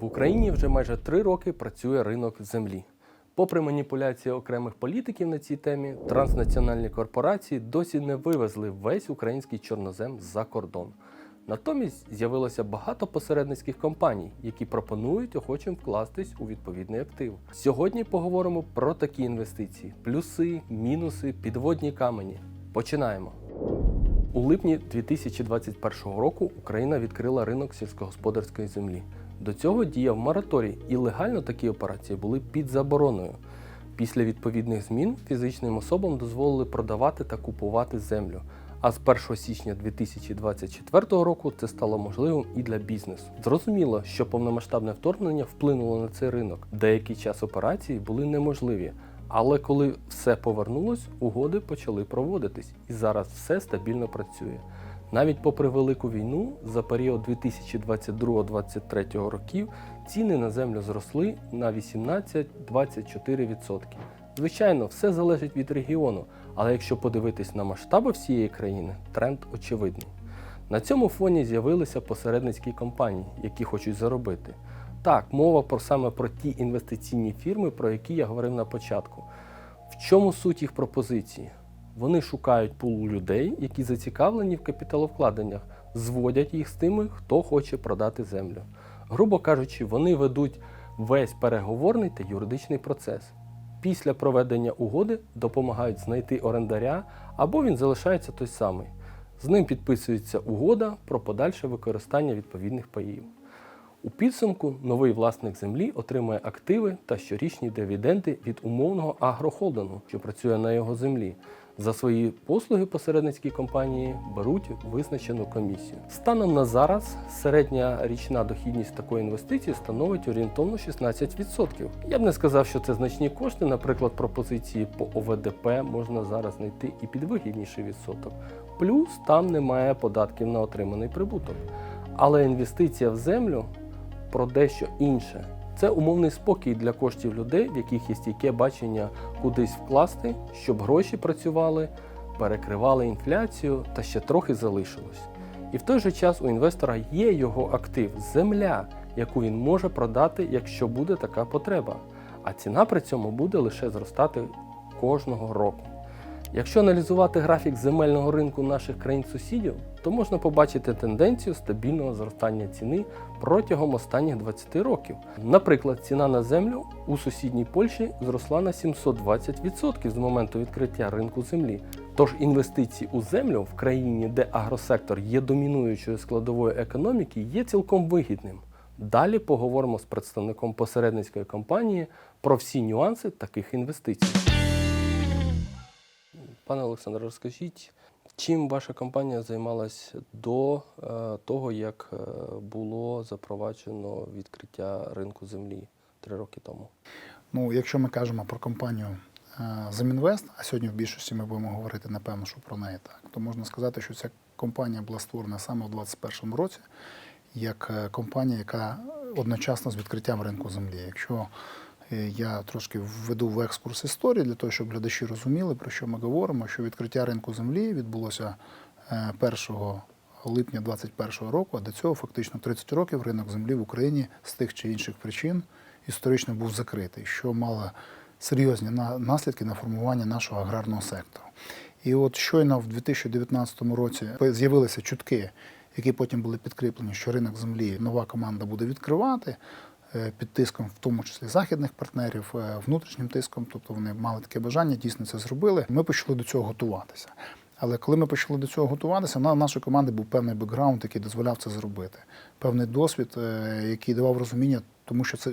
В Україні вже майже три роки працює ринок землі. Попри маніпуляції окремих політиків на цій темі, транснаціональні корпорації досі не вивезли весь український чорнозем за кордон. Натомість з'явилося багато посередницьких компаній, які пропонують охочим вкластись у відповідний актив. Сьогодні поговоримо про такі інвестиції: плюси, мінуси, підводні камені. Починаємо. У липні 2021 року Україна відкрила ринок сільськогосподарської землі. До цього діяв мораторій, і легально такі операції були під забороною. Після відповідних змін фізичним особам дозволили продавати та купувати землю. А з 1 січня 2024 року це стало можливим і для бізнесу. Зрозуміло, що повномасштабне вторгнення вплинуло на цей ринок. Деякий час операції були неможливі. Але коли все повернулось, угоди почали проводитись, і зараз все стабільно працює. Навіть попри велику війну, за період 2022-2023 років ціни на землю зросли на 18-24%. Звичайно, все залежить від регіону, але якщо подивитись на масштаби всієї країни, тренд очевидний. На цьому фоні з'явилися посередницькі компанії, які хочуть заробити. Так, мова про саме про ті інвестиційні фірми, про які я говорив на початку. В чому суть їх пропозиції? Вони шукають пул людей, які зацікавлені в капіталовкладеннях, зводять їх з тими, хто хоче продати землю. Грубо кажучи, вони ведуть весь переговорний та юридичний процес. Після проведення угоди допомагають знайти орендаря або він залишається той самий. З ним підписується угода про подальше використання відповідних паїв. У підсумку новий власник землі отримує активи та щорічні дивіденди від умовного агрохолдингу, що працює на його землі. За свої послуги посередницькі компанії беруть визначену комісію. Станом на зараз середня річна дохідність такої інвестиції становить орієнтовно 16%. Я б не сказав, що це значні кошти. Наприклад, пропозиції по ОВДП можна зараз знайти і під вигідніший відсоток. Плюс там немає податків на отриманий прибуток. Але інвестиція в землю про дещо інше. Це умовний спокій для коштів людей, в яких є стійке бачення кудись вкласти, щоб гроші працювали, перекривали інфляцію та ще трохи залишилось. І в той же час у інвестора є його актив земля, яку він може продати, якщо буде така потреба. А ціна при цьому буде лише зростати кожного року. Якщо аналізувати графік земельного ринку наших країн-сусідів, то можна побачити тенденцію стабільного зростання ціни протягом останніх 20 років. Наприклад, ціна на землю у сусідній Польщі зросла на 720% з моменту відкриття ринку землі. Тож інвестиції у землю в країні, де агросектор є домінуючою складовою економіки, є цілком вигідним. Далі поговоримо з представником посередницької компанії про всі нюанси таких інвестицій. Пане Олександре, розкажіть, чим ваша компанія займалась до е, того, як е, було запроваджено відкриття ринку землі три роки тому? Ну, якщо ми кажемо про компанію е, Земінвест, а сьогодні в більшості ми будемо говорити, напевно, що про неї так, то можна сказати, що ця компанія була створена саме в 2021 році як компанія, яка одночасно з відкриттям ринку землі. Якщо я трошки введу в екскурс історії для того, щоб глядачі розуміли, про що ми говоримо, що відкриття ринку землі відбулося е, 1 липня 2021 року, а до цього фактично 30 років ринок землі в Україні з тих чи інших причин історично був закритий, що мало серйозні наслідки на формування нашого аграрного сектору. І от щойно в 2019 році з'явилися чутки, які потім були підкріплені, що ринок землі нова команда буде відкривати е, під тиском, в тому числі західних партнерів, е, внутрішнім тиском, тобто вони мали таке бажання, дійсно це зробили. Ми почали до цього готуватися. Але коли ми почали до цього готуватися, на нашої команди був певний бекграунд, який дозволяв це зробити. Певний досвід, е, який давав розуміння, тому що це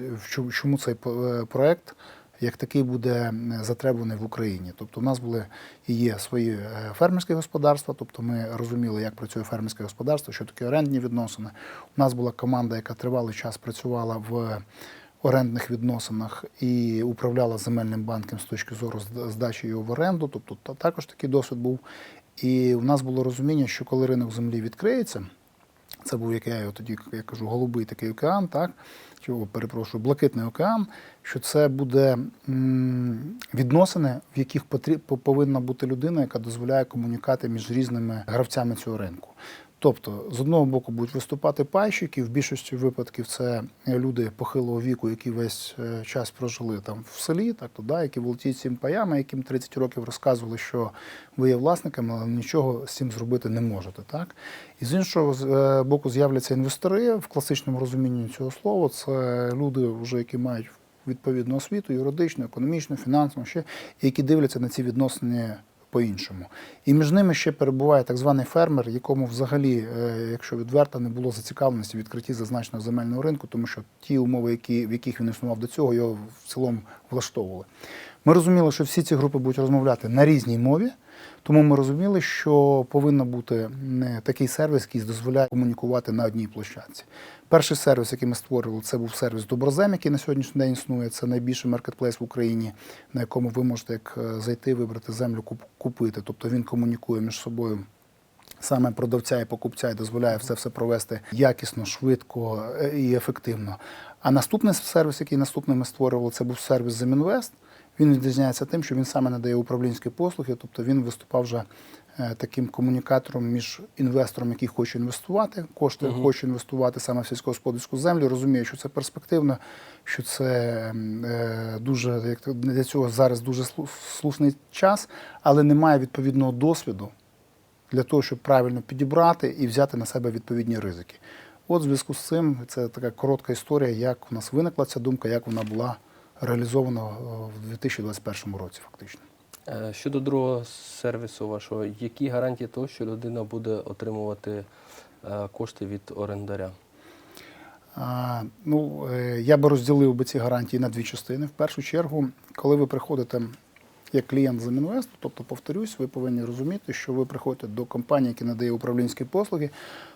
чому- цей е, проект як такий буде е, затребуваний в Україні. Тобто, у нас були і є свої е, фермерські господарства, тобто ми розуміли, як працює фермерське господарство, що таке орендні відносини. У нас була команда, яка тривалий час працювала в орендних відносинах і управляла земельним банком з точки зору здачі його в оренду. Тобто та- також такий досвід був. І у нас було розуміння, що коли ринок землі відкриється, це був, як я його тоді я кажу, голубий такий океан, так? Чи, перепрошую, блакитний океан, що це буде відносини, в яких повинна бути людина, яка дозволяє комунікати між різними гравцями цього ринку. Тобто, з одного боку будуть виступати пайщики, в більшості випадків це люди похилого віку, які весь е, час прожили там в селі, так то да, які володіють цим паями, яким 30 років розказували, що ви є власниками, але нічого з цим зробити не можете. Так? І з іншого е, боку з'являться інвестори в класичному розумінні цього слова. Це люди, вже, які мають відповідну освіту, юридичну, економічну, фінансову, ще, які дивляться на ці відносини по-іншому. І між ними ще перебуває так званий фермер, якому взагалі, е, якщо відверто, не було зацікавленості відкритті зазначеного земельного ринку, тому що ті умови, які, в яких він існував до цього, його в цілому влаштовували. Ми розуміли, що всі ці групи будуть розмовляти на різній мові, тому ми розуміли, що повинен бути такий сервіс, який дозволяє комунікувати на одній площадці. Перший сервіс, який ми створювали, це був сервіс Доброзем, який на сьогоднішній день існує. Це найбільший маркетплейс в Україні, на якому ви можете як е, зайти, вибрати землю, куп- купити. Тобто він комунікує між собою. Саме продавця і покупця і дозволяє все все провести якісно, швидко е, і ефективно. А наступний сервіс, який наступний ми створювали, це був сервіс Земінвест. Він відрізняється тим, що він саме надає управлінські послуги, тобто він виступав вже е, таким комунікатором між інвестором, який хоче інвестувати, кошти хоче інвестувати саме в сільськогосподарську землю, розуміє, що це перспективно, що це е, дуже як для цього зараз дуже слушний час, але немає відповідного досвіду для того, щоб правильно підібрати і взяти на себе відповідні ризики. От в зв'язку з цим це така коротка історія, як у нас виникла ця думка, як вона була реалізована е, в 2021 році, фактично. Е, Щодо другого сервісу вашого, які гарантії того, що людина буде отримувати е, кошти від орендаря? А, ну, я би розділив би ці гарантії на дві частини. В першу чергу, коли ви приходите як клієнт Замінвесту, тобто, повторюсь, ви повинні розуміти, що ви приходите до компанії, яка надає управлінські послуги,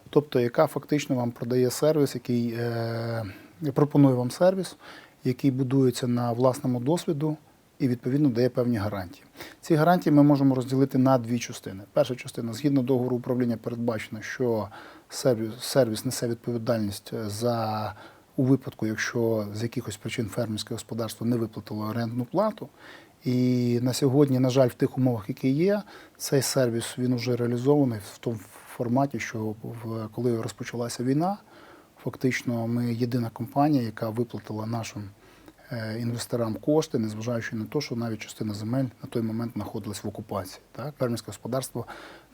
тобто яка фактично вам продає сервіс, який е, пропонує вам сервіс, який будується на власному досвіду і відповідно дає певні гарантії. Ці гарантії ми можемо розділити на дві частини. Перша частина згідно договору управління передбачено, що сервіс, сервіс несе відповідальність за у випадку, якщо з якихось причин фермерське господарство не виплатило орендну плату. І на сьогодні, на жаль, в тих умовах, які є, цей сервіс він вже реалізований в тому форматі, що коли розпочалася війна, фактично ми єдина компанія, яка виплатила нашим е, інвесторам кошти, незважаючи на те, що навіть частина земель на той момент знаходилась в окупації. Так? Фермерське господарство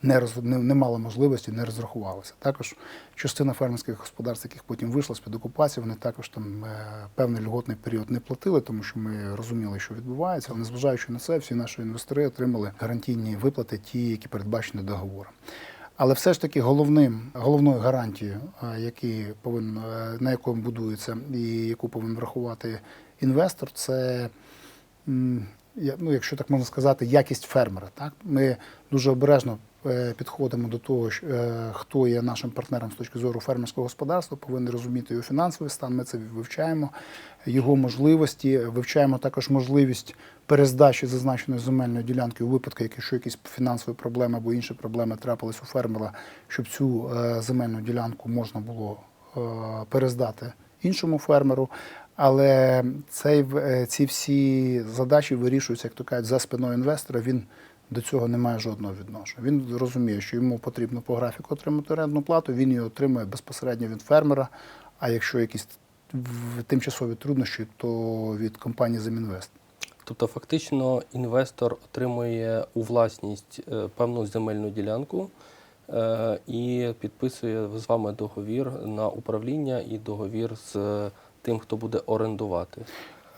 не, роз, не, не мало можливості, не розрахувалося. Також частина фермерських господарств, яких потім вийшла з-під окупації, вони також там е, певний льготний період не платили, тому що ми розуміли, що відбувається. Але незважаючи на це, всі наші інвестори отримали гарантійні виплати, ті, які передбачені договором. Але все ж таки головним, головною гарантією, е, які повинен, е, на якому будується і яку повинен врахувати інвестор, це ну, якщо так можна сказати, якість фермера. Так? Ми дуже обережно підходимо до того, е, хто є нашим партнером з точки зору фермерського господарства, повинні розуміти його фінансовий стан. Ми це вивчаємо, його можливості, вивчаємо також можливість перездачі зазначеної земельної ділянки у випадку, якщо якісь фінансові проблеми або інші проблеми трапились у фермера, щоб цю е, земельну ділянку можна було е, перездати іншому фермеру. Але цей, е, ці всі задачі вирішуються, як то кажуть, за спиною інвестора. Він до цього не має жодного відношення. Він розуміє, що йому потрібно по графіку отримати орендну плату, він її отримує безпосередньо від фермера. А якщо якісь тимчасові труднощі, то від компанії Земінвест. Тобто, фактично, інвестор отримує у власність е, певну земельну ділянку е, і підписує з вами договір на управління і договір з е, тим, хто буде орендувати.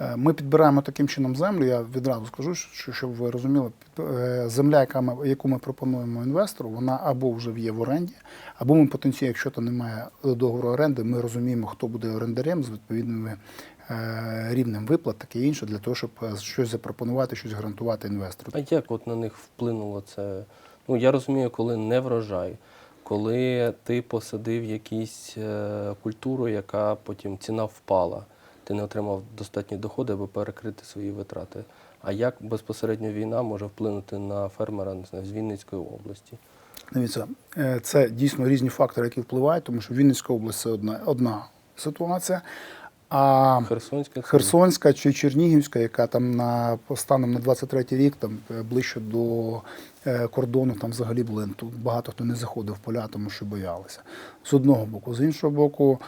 Е, Ми підбираємо таким чином землю. Я відразу скажу, що щоб ви розуміли, е, земля, яка ми, яку ми пропонуємо інвестору, вона або вже є в оренді, або ми потенційно, якщо то немає договору оренди, ми розуміємо, хто буде орендарем з відповідними е, рівнем виплат, таке інше, для того, щоб щось запропонувати, щось гарантувати інвестору. А як от на них вплинуло це? Ну, я розумію, коли не врожай, коли ти посадив якусь культуру, яка потім ціна впала, ти не отримав достатні доходи, аби перекрити свої витрати. А як безпосередньо війна може вплинути на фермера не знаю, з Вінницької області? Дивіться, е, це дійсно різні фактори, які впливають, тому що Вінницька область це одна, одна ситуація. А Херсонська. Херсонська чи Чернігівська, яка там на станом на 23 рік, там е, ближче до е, кордону, там взагалі були тут багато хто не заходив в поля, тому що боялися. З одного боку, з іншого боку,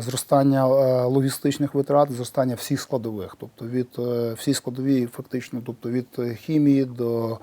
зростання е, логістичних витрат, зростання всіх складових, тобто від е, всі складові, фактично, тобто від е, хімії до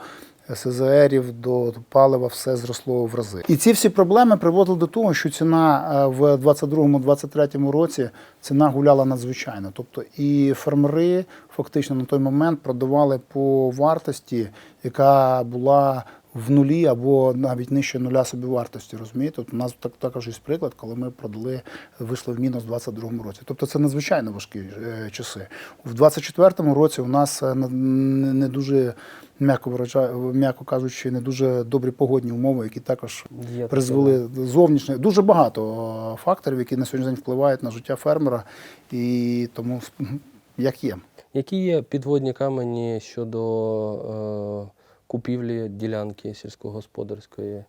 СЗРів до палива все зросло в рази. І ці всі проблеми приводили до того, що ціна е, в 22-23 році ціна гуляла надзвичайно. Тобто і фермери фактично на той момент продавали по вартості, яка була в нулі або навіть нижче нуля собівартості. Розумієте? От у нас так також є приклад, коли ми продали, вийшли в мінус в 22-му році. Тобто це надзвичайно важкі е, часи. У 24-му році у нас е, не, не дуже. М'яко м'яко кажучи, не дуже добрі погодні умови, які також Є призвели зовнішнє дуже багато е, факторів, які на сьогоднішній день впливають на життя фермера, і тому як є. Які є підводні камені щодо е, купівлі ділянки сільськогосподарської?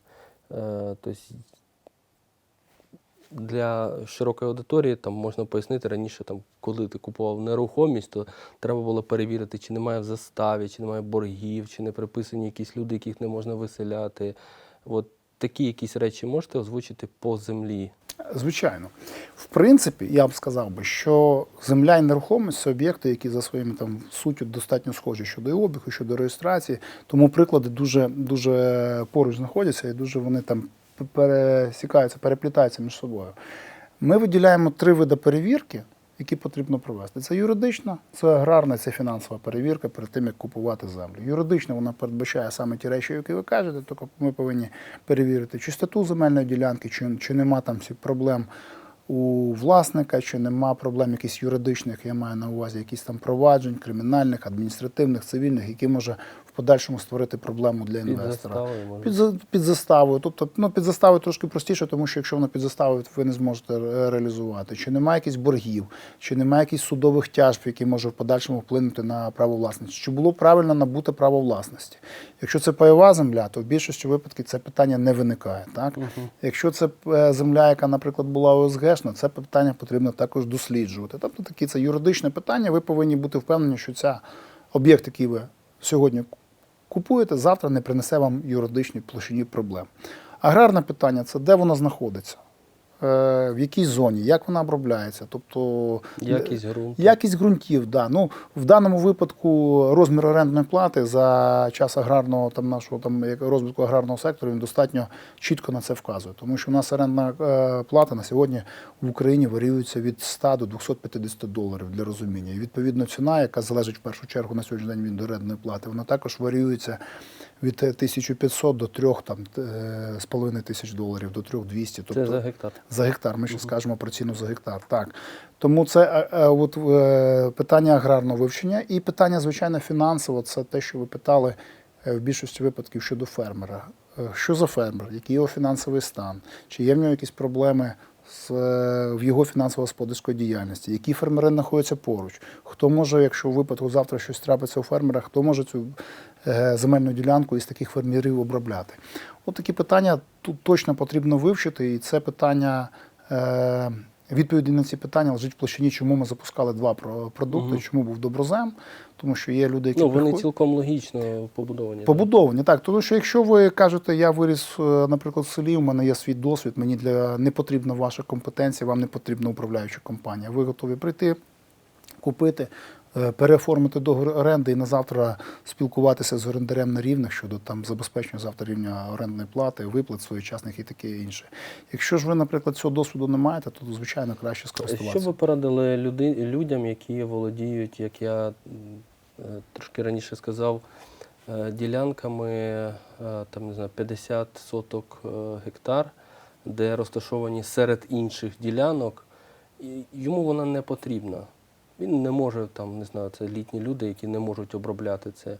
Тобто для широкої аудиторії там можна пояснити раніше, там, коли ти купував нерухомість, то треба було перевірити, чи немає в заставі, чи немає боргів, чи не приписані якісь люди, яких не можна виселяти. От такі якісь речі можете озвучити по землі. Звичайно, в принципі, я б сказав би, що земля і нерухомість це об'єкти, які за своїми там суттю достатньо схожі щодо обігу, щодо реєстрації. Тому приклади дуже дуже поруч знаходяться і дуже вони там пересікаються, переплітаються між собою. Ми виділяємо три види перевірки, які потрібно провести. Це юридична, це аграрна, це фінансова перевірка перед тим, як купувати землю. Юридична вона передбачає саме ті речі, які ви кажете, тільки ми повинні перевірити чистоту земельної ділянки, чи, чи нема там проблем у власника, чи нема проблем якихось юридичних, я маю на увазі якісь там проваджень, кримінальних, адміністративних, цивільних, які може подальшому створити проблему для інвестора. Під, за- під заставою. Тобто, ну, під заставою трошки простіше, тому що якщо воно під заставою, ви не зможете реалізувати. Чи немає якихось боргів, чи немає якихось судових тяжб, які можуть в подальшому вплинути на право власності. Чи було правильно набути право власності? Якщо це пайова земля, то в більшості випадків це питання не виникає. Так? Якщо це е, земля, яка, наприклад, була ОСГшна, це питання потрібно також досліджувати. Тобто такі це юридичне питання. Ви повинні бути впевнені, що ця об'єкт, який ви сьогодні купуєте, завтра не принесе вам юридичні площині проблем. Аграрне питання це де воно знаходиться, в якій зоні, як вона обробляється. Тобто Якість ґрунту. Якість ґрунтів, да. Ну в даному випадку розмір орендної плати за час аграрного там нашого там розвитку аграрного сектору він достатньо чітко на це вказує. Тому що у нас орендна е, плата на сьогодні в Україні варіюється від 100 до 250 доларів для розуміння. І відповідно ціна, яка залежить в першу чергу на сьогоднішній день від орендної плати, вона також варіюється від е, 1500 до 3 там е, з половиною тисяч доларів до 3200. Це за гектар. За гектар. Ми ще скажемо про ціну за гектар. Так. Тому це е, е, от, е, питання аграрного вивчення і питання, звичайно, фінансово. Це те, що ви питали е, в більшості випадків щодо фермера. Е, Що за фермер, який його фінансовий стан, чи є в нього якісь проблеми е, в його фінансово-господарської діяльності, які фермери знаходяться поруч, хто може, якщо в випадку завтра щось трапиться у фермера, хто може цю е, земельну ділянку із таких фермерів обробляти. От такі питання тут точно потрібно вивчити, і це питання. Відповіді на ці питання лежить в площині, чому ми запускали два про- продукти, угу. чому був доброзем, тому що є люди, які Ну, вони приходять- цілком логічно побудовані. Побудовані, так. Тому що якщо ви кажете, я виріс, е, наприклад, в селі, у мене є свій досвід, мені для не потрібна ваша компетенція, вам не потрібна управляюча компанія. Ви готові прийти, купити, переоформити договір оренди і на завтра спілкуватися з орендарем на рівних щодо там забезпечення завтра рівня орендної плати, виплат своєчасних і таке інше. Якщо ж ви, наприклад, цього досвіду не маєте, то звичайно краще Що скористуватися. ви порадили люди, людям, які володіють, як я е, трошки раніше сказав, е, ділянками е, там, не знаю, 50 соток е, гектар, де розташовані серед інших ділянок, йому вона не потрібна. Він не може там, не знаю, це літні люди, які не можуть обробляти це.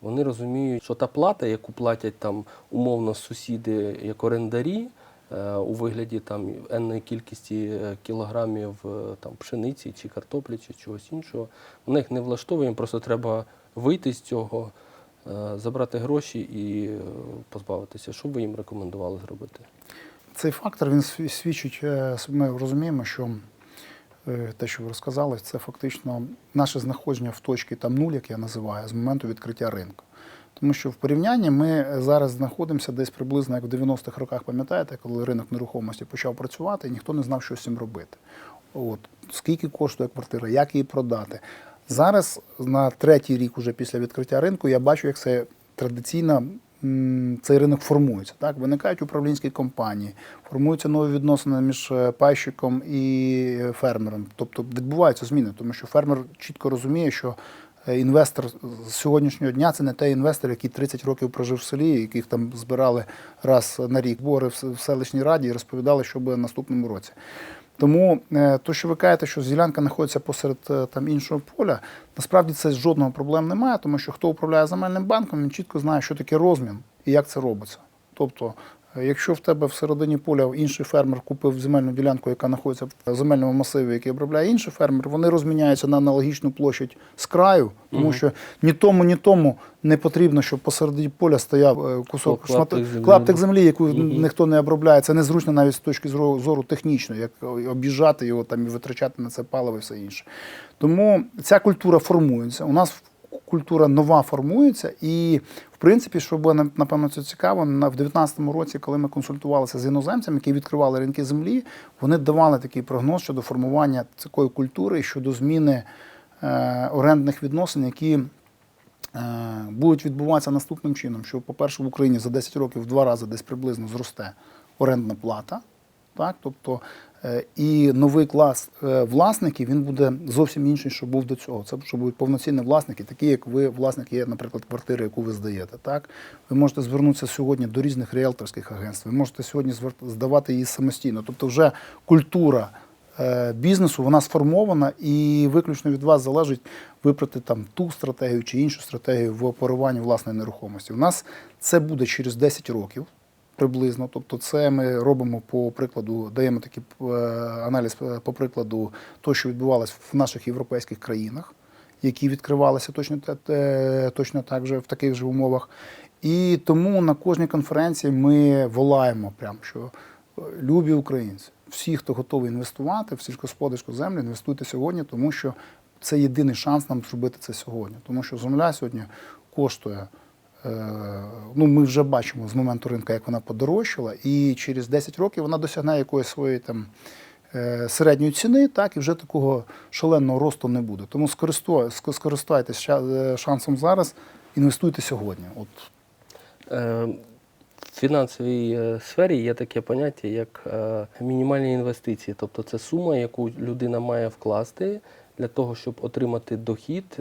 Вони розуміють, що та плата, яку платять там умовно сусіди як орендарі, е, у вигляді там енної кількості е, кілограмів е, там пшениці чи картоплі, чи чогось іншого, вона їх не влаштовує. Їм просто треба вийти з цього, забрати гроші і позбавитися. Що ви їм рекомендували зробити? Цей фактор він свідчить, ми розуміємо, що те, що ви розказали, це фактично наше знаходження в точці там нуль, як я називаю, з моменту відкриття ринку. Тому що в порівнянні ми зараз знаходимося десь приблизно як в 90-х роках, пам'ятаєте, коли ринок нерухомості почав працювати, і ніхто не знав, що з цим робити. От скільки коштує квартира, як її продати. Зараз на третій рік, уже після відкриття ринку, я бачу, як це традиційно м, цей ринок формується. Так, виникають управлінські компанії, формуються нові відносини між е, пайщиком і е, фермером. Тобто відбуваються зміни, тому що фермер чітко розуміє, що е, інвестор з сьогоднішнього дня це не той інвестор, який 30 років прожив в селі, яких там збирали раз на рік збори в селищній раді і розповідали, що буде наступному році. Тому е, то, що ви кажете, що ділянка знаходиться посеред е, там іншого поля, насправді це жодного проблем немає, тому що хто управляє земельним банком, він чітко знає, що таке розмін і як це робиться. Тобто, якщо в тебе всередині поля інший фермер купив земельну ділянку, яка знаходиться в земельному масиві, який обробляє інший фермер, вони розміняються на аналогічну площадь з краю, тому що ні тому, ні тому не потрібно, щоб посередині поля стояв е, кусок Клаптик шмат- землі. клаптик землі, яку Мгм. ніхто не обробляє. Це незручно навіть з точки зору технічної, як об'їжджати його там і витрачати на це паливо і все інше. Тому ця культура формується. У нас культура нова формується, і принципі, що було напевно це цікаво, в 2019 році, коли ми консультувалися з іноземцями, які відкривали ринки землі, вони давали такий прогноз щодо формування такої культури, щодо зміни е, орендних відносин, які е, будуть відбуватися наступним чином: що, по-перше, в Україні за 10 років в два рази десь приблизно зросте орендна плата. Так, тобто і новий клас е, власників він буде зовсім інший, що був до цього. Це що будуть повноцінні власники, такі як ви, власники є, наприклад, квартири, яку ви здаєте. Так, ви можете звернутися сьогодні до різних ріелторських агентств. Ви можете сьогодні здавати її самостійно. Тобто, вже культура е, бізнесу вона сформована, і виключно від вас залежить вибрати там ту стратегію чи іншу стратегію в оперуванні власної нерухомості. У нас це буде через 10 років. Приблизно, тобто, це ми робимо по прикладу, даємо такий е, аналіз е, по прикладу того, що відбувалося в наших європейських країнах, які відкривалися точно, те- точно так же в таких же умовах. І тому на кожній конференції ми волаємо, прям, що е, любі українці, всі, хто готовий інвестувати в сільськогосподарську землю, інвестуйте сьогодні, тому що це єдиний шанс нам зробити це сьогодні. Тому що земля сьогодні коштує. Е, Ну, ми вже бачимо з моменту ринку, як вона подорожчала, і через 10 років вона досягне якоїсь своєї там е, середньої ціни, так, і вже такого шаленого росту не буде. Тому скористайтесь е, шансом зараз, інвестуйте сьогодні. От В фінансовій сфері є таке поняття, як мінімальні інвестиції. Тобто це сума, яку людина має вкласти для того, щоб отримати дохід,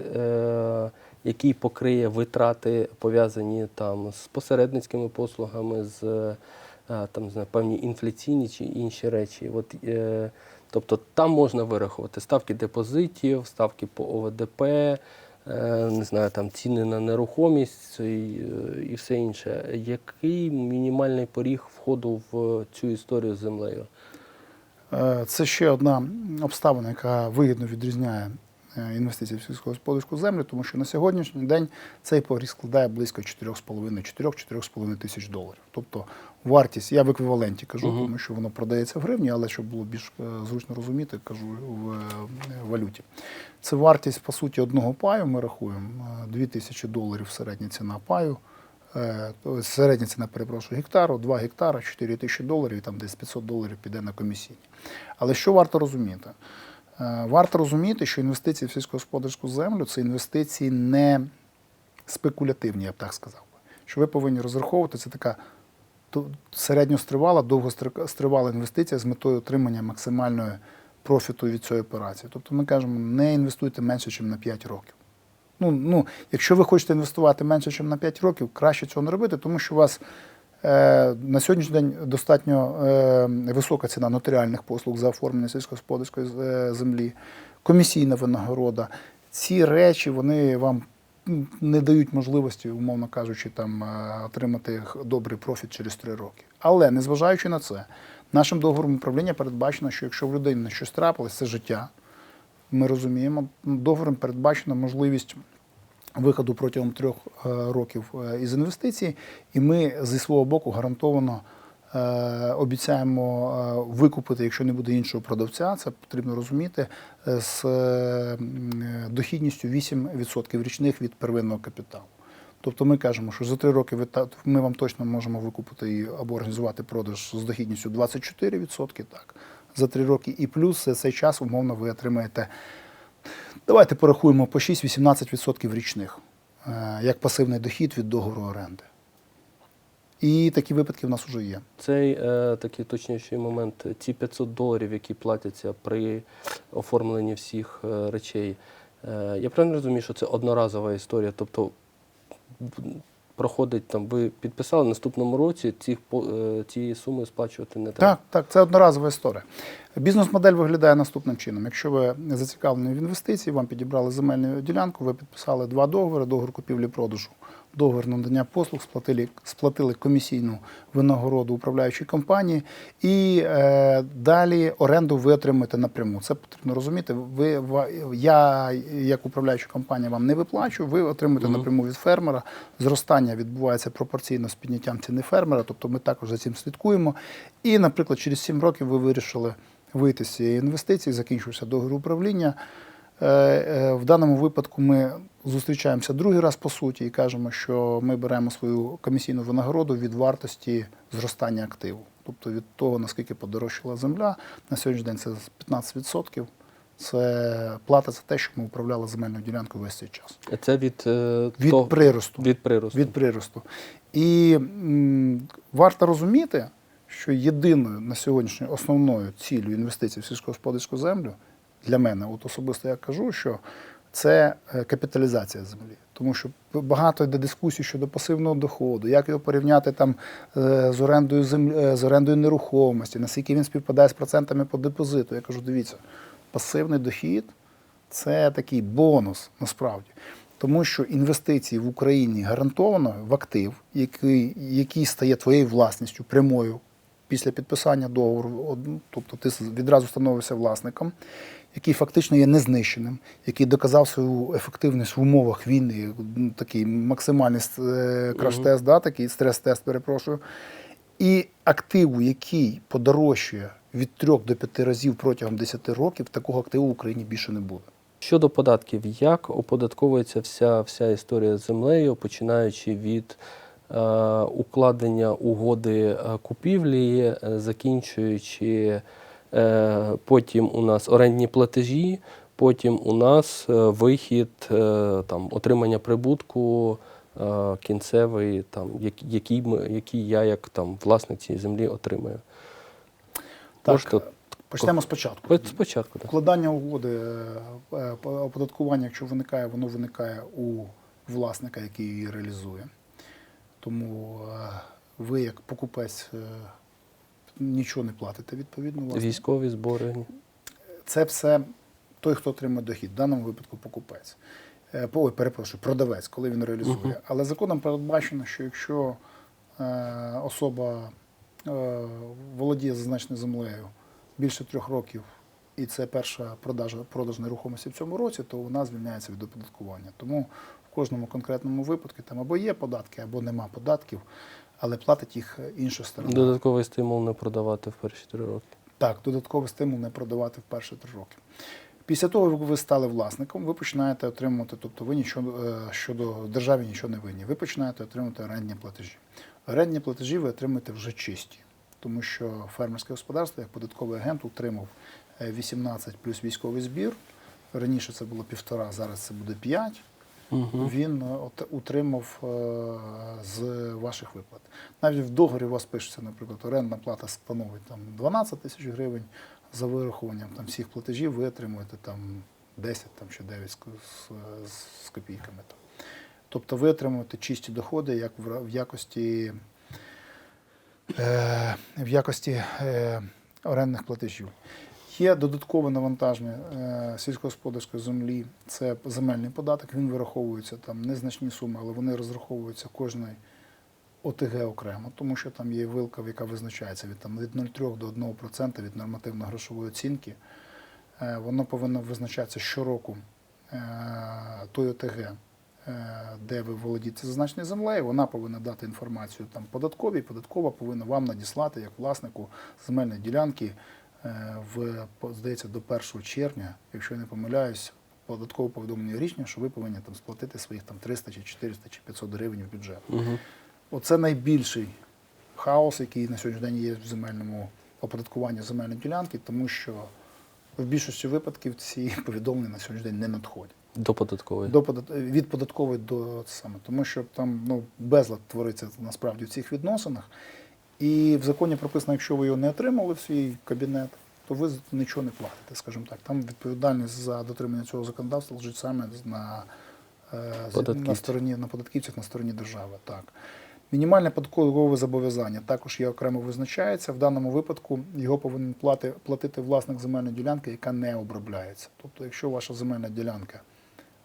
який покриє витрати, пов'язані там з посередницькими послугами, з е, там, не певні інфляційні чи інші речі. От, е, тобто там можна вирахувати ставки депозитів, ставки по ОВДП, е, не знаю, там ціни на нерухомість і, е, і все інше. Який мінімальний поріг входу в цю історію з землею? Е, Це ще одна обставина, яка вигідно відрізняє е, інвестиції в сільськогосподарську землю, тому що на сьогоднішній день цей поріг складає близько 4,5-4-4,5 тисяч доларів. Тобто вартість, я в еквіваленті кажу, Мгм. тому що воно продається в гривні, але щоб було більш е, зручно розуміти, кажу в е, валюті. Це вартість, по суті, одного паю. Ми рахуємо 2 тисячі доларів середня ціна паю. Середня ціна, перепрошую, гектару, 2 гектара, 4 тисячі доларів, і там десь 500 доларів піде на комісійні. Але що варто розуміти? Е, Варто розуміти, що інвестиції в сільськогосподарську землю це інвестиції не спекулятивні, я б так сказав. Що ви повинні розраховувати, це така середньостривала, довгостривала інвестиція з метою отримання максимальної профіту від цієї операції. Тобто ми кажемо, не інвестуйте менше, ніж на 5 років. Ну, ну, якщо ви хочете інвестувати менше, ніж на 5 років, краще цього не робити, тому що у вас на сьогоднішній день достатньо е, висока ціна нотаріальних послуг за оформлення сільськогосподарської е, землі, комісійна винагорода. Ці речі вони вам не дають можливості, умовно кажучи, там е, отримати добрий профіт через 3 роки. Але незважаючи на це, нашим договором управління передбачено, що якщо в людини щось трапилось, це життя. Ми розуміємо, договором передбачена можливість виходу протягом трьох е, років е, із інвестицій, і ми зі свого боку гарантовано е, обіцяємо викупити, якщо не буде іншого продавця, це потрібно розуміти, з дохідністю 8% річних від первинного капіталу. Тобто ми кажемо, що за три роки ми вам точно можемо викупити або організувати продаж з дохідністю 24%, так, за три роки, і плюс за цей час, умовно, ви отримаєте, давайте порахуємо по 6-18% річних, е, як пасивний дохід від договору оренди. І такі випадки в нас вже є. Цей е, такий точніший момент, ці 500 доларів, які платяться при оформленні всіх е, речей. Е, я правильно розумію, що це одноразова історія. Тобто проходить там, ви підписали в наступному році ці, цієї суми сплачувати не треба. Так, так, це одноразова історія. Бізнес-модель виглядає наступним чином. Якщо ви зацікавлені в інвестиції, вам підібрали земельну ділянку, ви підписали два договори: договір купівлі-продажу, договір надання послуг, сплатили, сплатили комісійну винагороду управляючій компанії, і е, далі оренду ви отримуєте напряму. Це потрібно розуміти. Ви я, як управляюча компанія, вам не виплачую, ви отримуєте Мгм. напряму від фермера. Зростання відбувається пропорційно з підняттям ціни фермера, тобто ми також за цим слідкуємо. І, наприклад, через 7 років ви вирішили вийти з цієї інвестиції, закінчився договір управління. Е, е, В даному випадку ми зустрічаємося другий раз по суті і кажемо, що ми беремо свою комісійну винагороду від вартості зростання активу. Тобто від того, наскільки подорожчала земля, на сьогоднішній день це 15%. Це плата за те, що ми управляли земельною ділянкою весь цей час. Це від, е, Від того- приросту. від приросту. Від приросту. І м, варто розуміти, що єдиною на сьогоднішній основною ціллю інвестицій в сільськогосподарську землю для мене, от особисто я кажу, що це е, капіталізація землі. Тому що багато йде дискусій щодо пасивного доходу, як його порівняти там е, з орендою землі, е, з орендою нерухомості, наскільки він співпадає з процентами по депозиту. Я кажу, дивіться, пасивний дохід це такий бонус насправді. Тому що інвестиції в Україні гарантовано в актив, який, який стає твоєю власністю прямою після підписання договору, ну, тобто ти відразу становишся власником, який фактично є незнищеним, який доказав свою ефективність в умовах війни, ну, такий максимальний е, краш-тест, да, такий стрес-тест, перепрошую. І активу, який подорожчує від 3 до 5 разів протягом 10 років, такого активу в Україні більше не буде. Щодо податків, як оподатковується вся, вся історія з землею, починаючи від е, укладення угоди е, купівлі, е, закінчуючи потім у нас орендні платежі, потім у нас е, вихід, е, там, отримання прибутку е, кінцевий, там, який, ми, який я як там, власник цієї землі отримаю. Так, Можете Почнемо спочатку. Спочатку. Так. Укладання угоди, е, е, оподаткування, якщо виникає, воно виникає у власника, який її реалізує. Тому е, ви, як покупець, е, нічого не платите відповідно. власне. Військові збори. Це все той, хто отримує дохід, в даному випадку покупець. Е, Ой, перепрошую, продавець, коли він реалізує. Мгм. Але законом передбачено, що якщо е, особа е, володіє зазначеною землею більше трьох років, і це перша продажа, продаж нерухомості в цьому році, то вона звільняється від оподаткування. Тому в кожному конкретному випадку там або є податки, або нема податків, але платить їх інша сторона. Додатковий стимул не продавати в перші три роки. Так, додатковий стимул не продавати в перші три роки. Після того, як ви стали власником, ви починаєте отримувати, тобто ви нічого е, щодо державі нічого не винні. Ви починаєте отримувати орендні платежі. Орендні платежі ви отримуєте вже чисті, тому що фермерське господарство, як податковий агент, утримав е, 18 плюс військовий збір. Раніше це було півтора, зараз це буде 5 Угу. він е, утримав е, з ваших виплат. Навіть в договорі у вас пишеться, наприклад, орендна плата становить там 12 тисяч гривень. За вирахуванням там всіх платежів ви отримуєте там 10 там, чи 9 з, з, з копійками. Тобто ви отримуєте чисті доходи як в, в якості, е, в якості орендних платежів. Є додаткове навантаження е, сільськогосподарської землі, це земельний податок. Він вираховується там незначні суми, але вони розраховуються кожної ОТГ окремо, тому що там є вилка, яка визначається від там від 0,3 до 1% від нормативно-грошової оцінки. Е, воно повинно визначатися щороку е, той ОТГ, де ви володієте зазначеною землею, вона повинна дати інформацію там податковій, податкова повинна вам надіслати як власнику земельної ділянки в здається до 1 червня, якщо я не помиляюсь, податкове повідомлення рішення, що ви повинні там сплатити своїх там 300 чи 400 чи 500 гривень в бюджет. Угу. Оце найбільший хаос, який на сьогоднішній день є в земельному оподаткуванні земельної ділянки, тому що в більшості випадків ці повідомлення на сьогоднішній день не надходять. До податкової. До подат... від податкової до саме, тому що там ну, безлад твориться насправді в цих відносинах. І в законі прописано, якщо ви його не отримали в свій кабінет, то ви нічого не платите, скажімо так. Там відповідальність за дотримання цього законодавства лежить саме на, е, на стороні на податківцях, на стороні держави. Так. Мінімальне податкове зобов'язання також є окремо визначається. В даному випадку його повинен плати, платити власник земельної ділянки, яка не обробляється. Тобто, якщо ваша земельна ділянка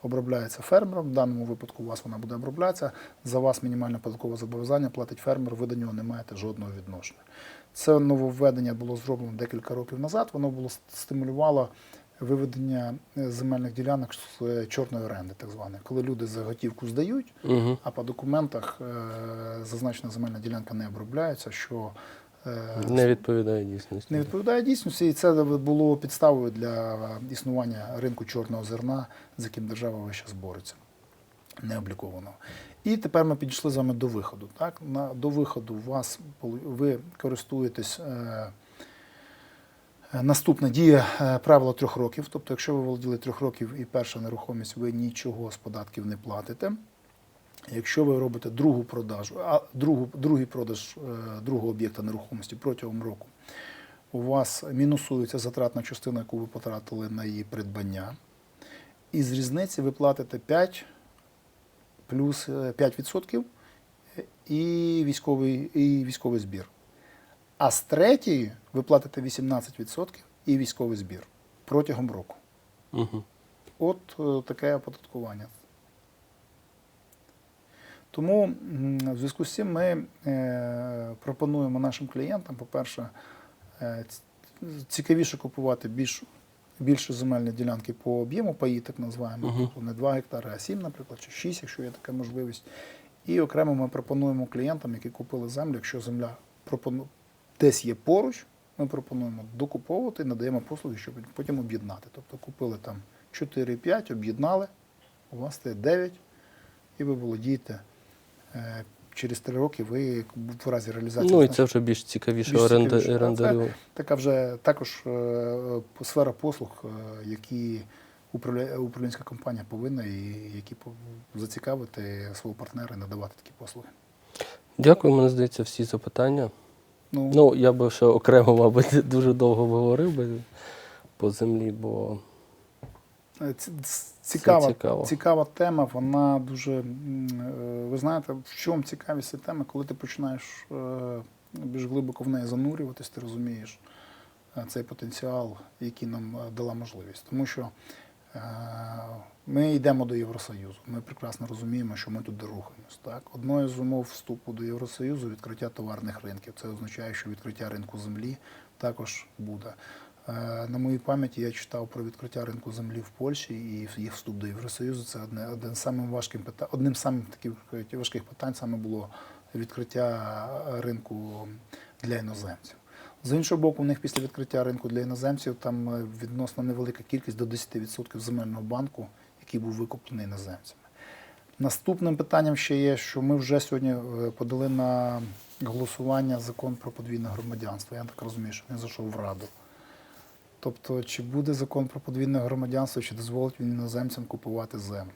обробляється фермером, в даному випадку у вас вона буде оброблятися, за вас мінімальне податкове зобов'язання платить фермер, ви до нього не маєте жодного відношення. Це нововведення було зроблено декілька років назад. Воно було стимулювало виведення е, земельних ділянок з е, чорної оренди, так званої, коли люди за готівку здають, Угу. а по документах е, зазначена земельна ділянка не обробляється, що Не відповідає дійсності. не відповідає дійсності, і це було підставою для існування ринку чорного зерна, з яким держава весь час бореться, необлікованого. І тепер ми підійшли з вами до виходу. Так? На, до виходу вас ви користуєтесь. Е, е, Наступне діє е, правило трьох років. Тобто, якщо ви володіли трьох років і перша нерухомість, ви нічого з податків не платите. Якщо ви робите другу продажу, а другу, другий продаж е, другого об'єкта нерухомості протягом року, у вас мінусується затратна частина, яку ви потратили на її придбання. І з різниці ви платите 5 плюс е, 5% і військовий, і військовий збір. А з третьої ви платите 18% і військовий збір протягом року. Угу. От е, таке оподаткування. Тому в зв'язку з цим ми е, пропонуємо нашим клієнтам, по-перше, е, цікавіше купувати більш, більше земельні ділянки по об'єму паї, так називаємо, Мгм. тобто не 2 гектари, а 7, наприклад, чи 6, якщо є така можливість. І окремо ми пропонуємо клієнтам, які купили землю, якщо земля пропону... десь є поруч, ми пропонуємо докуповувати, надаємо послуги, щоб потім об'єднати. Тобто купили там 4-5, об'єднали, у вас стає 9, і ви володієте. Е, Через 3 роки ви в разі реалізації Ну і це вже більш цікавіше Більш цікавіше, да, орендарю. така вже також е, сфера послуг, е, які управлінська компанія повинна і які зацікавити свого партнера і надавати такі послуги. Дякую, мені здається, всі запитання. Ну, Ну, я би ще окремо, мабуть, дуже довго говорив би по землі, бо е, цікава, цікаво. цікава тема, вона дуже. е, Ви знаєте, в чому цікавість цієї теми, коли ти починаєш е, більш глибоко в неї занурюватись, ти розумієш е, цей потенціал, який нам е, дала можливість. Тому що е, ми йдемо до Євросоюзу. Ми прекрасно розуміємо, що ми туди рухаємось. Так? Одною з умов вступу до Євросоюзу відкриття товарних ринків. Це означає, що відкриття ринку землі також буде. Е, На моїй пам'яті я читав про відкриття ринку землі в Польщі і їх вступ до Євросоюзу. Це одне, один самим важким питань, одним з самих таких е, важких питань саме було відкриття ринку для іноземців. З іншого боку, у них після відкриття ринку для іноземців там е, відносно невелика кількість до 10% земельного банку, який був викуплений іноземцями. Наступним питанням ще є, що ми вже сьогодні е, подали на голосування закон про подвійне громадянство. Я так розумію, що він зайшов в Раду. Тобто, чи буде закон про подвійне громадянство, чи дозволить він іноземцям купувати землю?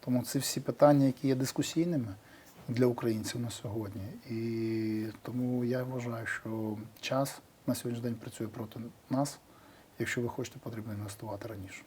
Тому це всі питання, які є дискусійними для українців на сьогодні. І тому я вважаю, що час на сьогоднішній день працює проти нас. Якщо ви хочете, потрібно інвестувати раніше.